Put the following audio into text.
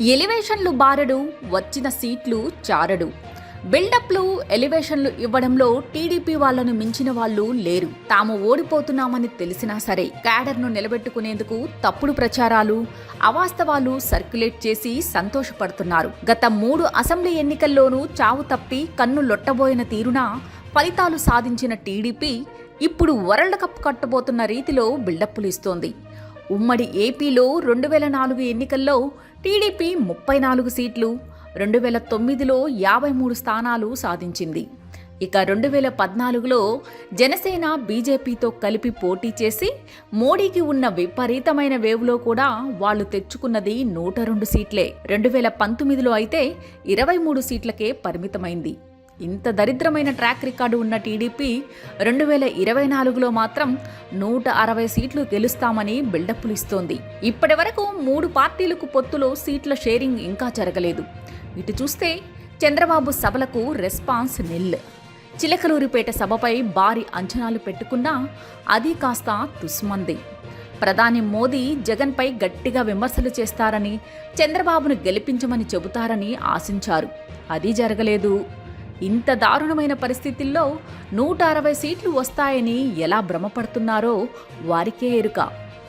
ఎలివేషన్లు బారడు వచ్చిన సీట్లు చారడు. బిల్డప్లు ఎలివేషన్లు ఇవ్వడంలో టీడీపీ వాళ్ళను మించిన వాళ్ళు లేరు. తాము ఓడిపోతున్నామని తెలిసినా సరే క్యాడర్ను నిలబెట్టుకునేందుకు తప్పుడు ప్రచారాలు అవాస్తవాలు సర్క్యులేట్ చేసి సంతోషపడుతున్నారు. గత మూడు అసెంబ్లీ ఎన్నికల్లోనూ చావు తప్పి కన్ను లొట్టబోయిన తీరున ఫలితాలు సాధించిన టీడీపీ ఇప్పుడు వరల్డ్ కప్ కట్టబోతున్న రీతిలో బిల్డప్లు ఇస్తోంది. ఉమ్మడి ఏపీలో రెండు వేల నాలుగు ఎన్నికల్లో టీడీపీ ముప్పై నాలుగు సీట్లు రెండు వేల తొమ్మిదిలో యాభై మూడు స్థానాలు సాధించింది. ఇక రెండు వేల పద్నాలుగులో జనసేన బీజేపీతో కలిపి పోటీ చేసి మోడీకి ఉన్న విపరీతమైన వేవ్లో కూడా వాళ్ళు తెచ్చుకున్నది నూట రెండు సీట్లే. రెండు వేల పంతొమ్మిదిలో అయితే ఇరవై మూడు సీట్లకే పరిమితమైంది. ఇంత దరిద్రమైన ట్రాక్ రికార్డు ఉన్న టీడీపీ రెండు వేల ఇరవై నాలుగులో మాత్రం నూట అరవై సీట్లు గెలుస్తామని బిల్డప్లు ఇస్తోంది. ఇప్పటి వరకు మూడు పార్టీలకు పొత్తులో సీట్ల షేరింగ్ ఇంకా జరగలేదు. ఇటు చూస్తే చంద్రబాబు సభలకు రెస్పాన్స్ నిల్. చిలకలూరిపేట సభపై భారీ అంచనాలు పెట్టుకున్నా అది కాస్త తుస్మంది. ప్రధాని మోదీ జగన్పై గట్టిగా విమర్శలు చేస్తారని చంద్రబాబును గెలిపించమని చెబుతారని ఆశించారు. అది జరగలేదు. ఇంత దారుణమైన పరిస్థితుల్లో నూట అరవై సీట్లు వస్తాయని ఎలా భ్రమపడుతున్నారో వారికే ఎరుక.